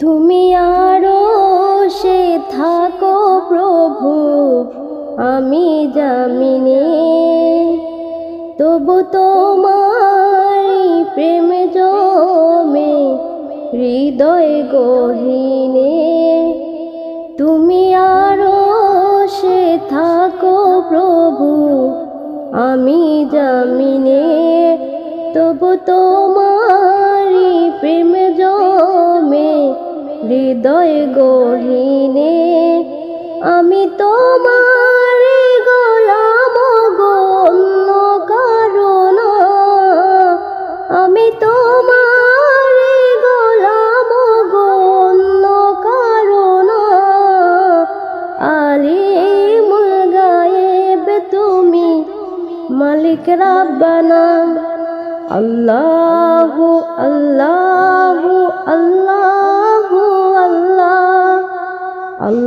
তুমি আরও সে থাকো প্রভু, আমি জামিনে তবু তোমার প্রেম জমে, হৃদয় গহিনে। তুমি আরও সে থাকো প্রভু, আমি জামিনে তবু তোমারি প্রেম জমে হৃদয় গহিনে, আমি তোমার গোলাম গণ্য কারণ। আমি তোমার গোলাম গণ্য কারণ। আলিমুল গায়েব তুমি মালিক রাব্বানা। আল্লাহু আল্লাহু আল্লাহু।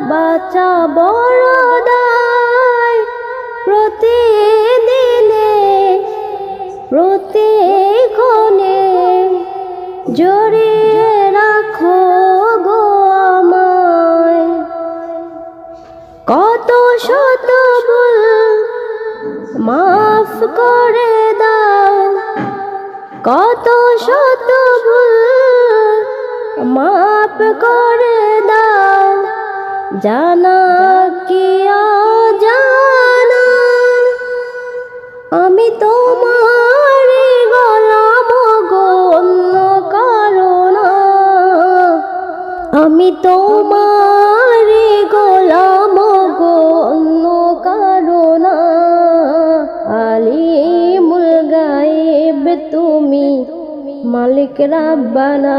বাচ্চা বড় দায় প্রতিদিনে, প্রতিক্ষণে। জড়িয়ে রাখো গো আমায়। কত শত ভুল মাফ করে দাও। কত শত ভুল মাফ করে দাও। জানা কি জানা আমি তোমার গোলাম গো অন্য কারণ। আমি তোমার গোলাম গো অন্য কারণ। আলিমুল গায়েব তুমি মালিক রাব্বানা।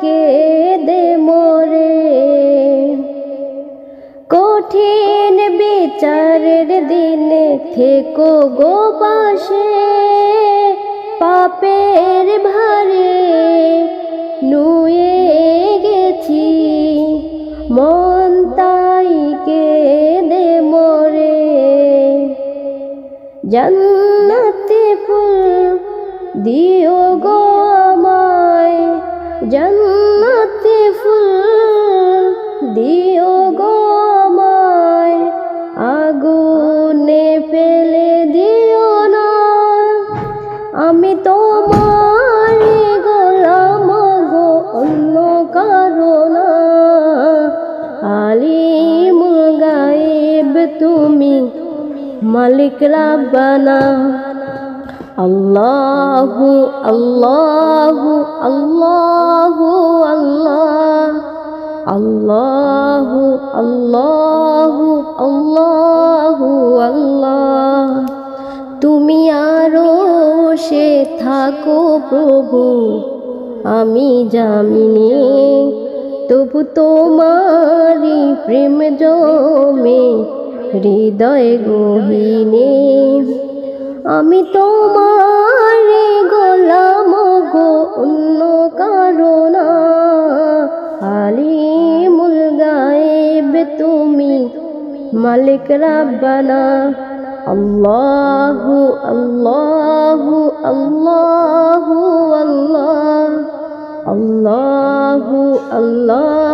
কে দে মোরে? কঠিন বিচারের দিনে থেকো গো পাশে, পাপের ভারে নুয়ে গেছি। মন তাই কে দে মোরে? জান্নাতে ফুল দিও গো আমায় জান্নাতে ফুল দিও গো আগুনে ফেলে দিও না। আমি তোমার গোলাম গো, অন্য কারও না। আলিমুল গায়েব তুমি, মালিক রাব্বানা। আল্লাহু আল্লাহু, আল্লাহ। আল্লাহু আল্লাহু আল্লাহু আল্লাহ। তুমি আরও সে থাকো প্রভু, আমি জামিনে তবু তোমারি প্রেম জমে, হৃদয় গহীনে। আমি তোমার তুমি মালিক রাব্বানা আল্লাহু আল্লাহু আল্লাহু আল্লাহ আল্লাহু আল্লাহ